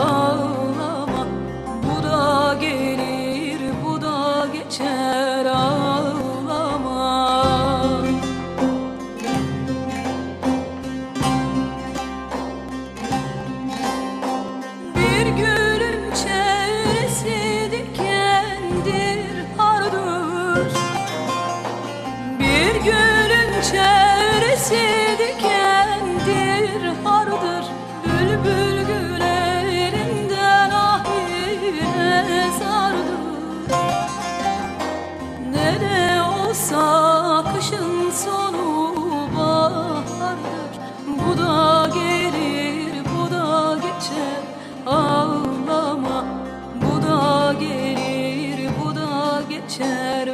ağlama. Bu da gelir bu da geçer ağlama. Bir gülün çevresi dikendir hardır. Bir gülün çevresi dikendir hardır. geçer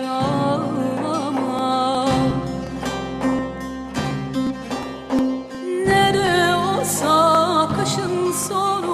Ne de olsa kışın sonu